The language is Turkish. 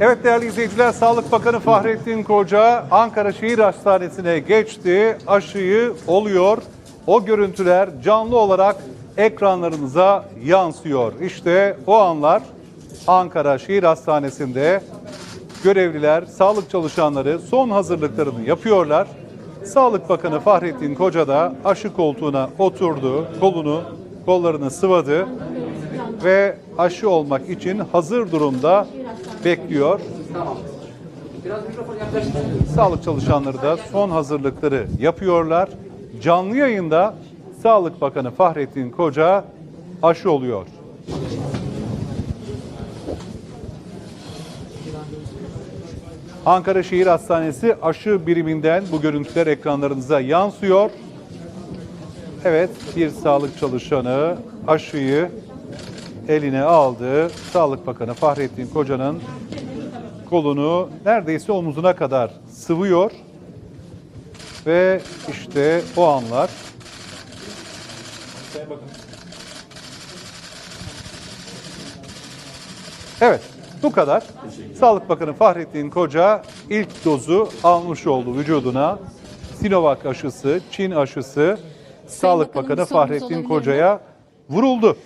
Evet değerli izleyiciler, Sağlık Bakanı Fahrettin Koca Ankara Şehir Hastanesi'ne geçti. Aşıyı oluyor. O görüntüler canlı olarak ekranlarınıza yansıyor. İşte o anlar Ankara Şehir Hastanesi'nde görevliler, sağlık çalışanları son hazırlıklarını yapıyorlar. Sağlık Bakanı Fahrettin Koca da aşı koltuğuna oturdu, kolunu, kollarını sıvadı ve aşı olmak için hazır durumda bekliyor. Sağlık çalışanları da son hazırlıkları yapıyorlar. Canlı yayında Sağlık Bakanı Fahrettin Koca aşı oluyor. Ankara Şehir Hastanesi aşı biriminden bu görüntüler ekranlarınıza yansıyor. Evet, bir sağlık çalışanı aşıyı eline aldı. Sağlık Bakanı Fahrettin Koca'nın kolunu neredeyse omuzuna kadar sıvıyor. Ve işte o anlar. Evet, bu kadar. Sağlık Bakanı Fahrettin Koca ilk dozu almış oldu vücuduna. Sinovac aşısı, Çin aşısı Sağlık Bakanım, Bakanı Fahrettin? Koca'ya vuruldu.